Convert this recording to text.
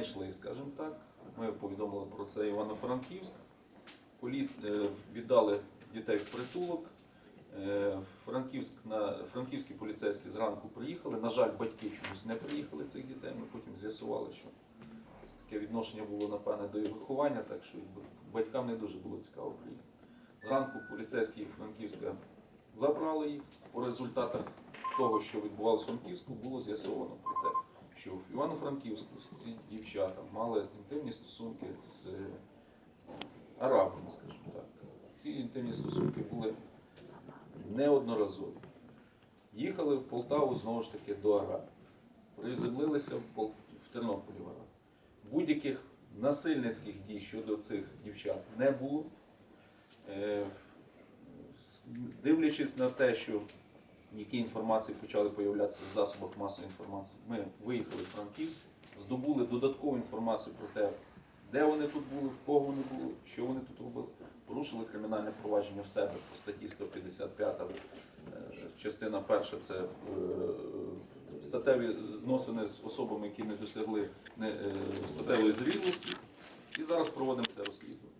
знайшли, скажімо так. Ми повідомили про це Івано-Франківськ. Е, Віддали дітей в притулок. Е, Франківськ на... Франківські поліцейські зранку приїхали. На жаль, батьки чомусь не приїхали цих дітей. Ми потім з'ясували, що таке відношення було напевне до їх виховання, так що батькам не дуже було цікаво приїхати. Зранку поліцейські Франківська забрали їх. По результатах того, що відбувалося в Франківську, було з'ясовано про те, що в Івано-Франківську ці дівчата мали інтимні стосунки з арабами, скажімо так. Ці інтимні стосунки були неодноразові. Їхали в Полтаву знову ж таки до Арабів. Приземлилися в, Пол... в Тернополі в Араб. Будь-яких насильницьких дій щодо цих дівчат не було. Е, Дивлячись на те, що які інформації почали появлятися в засобах масової інформації, ми виїхали в Франківськ, здобули додаткову інформацію про те, де вони тут були, в кого вони були, що вони тут робили. Порушили кримінальне провадження в себе по статті 155, е, частина перша це е, статеві зносини з особами, які не досягли е, статевої зрілості. І зараз проводимо це розслідування.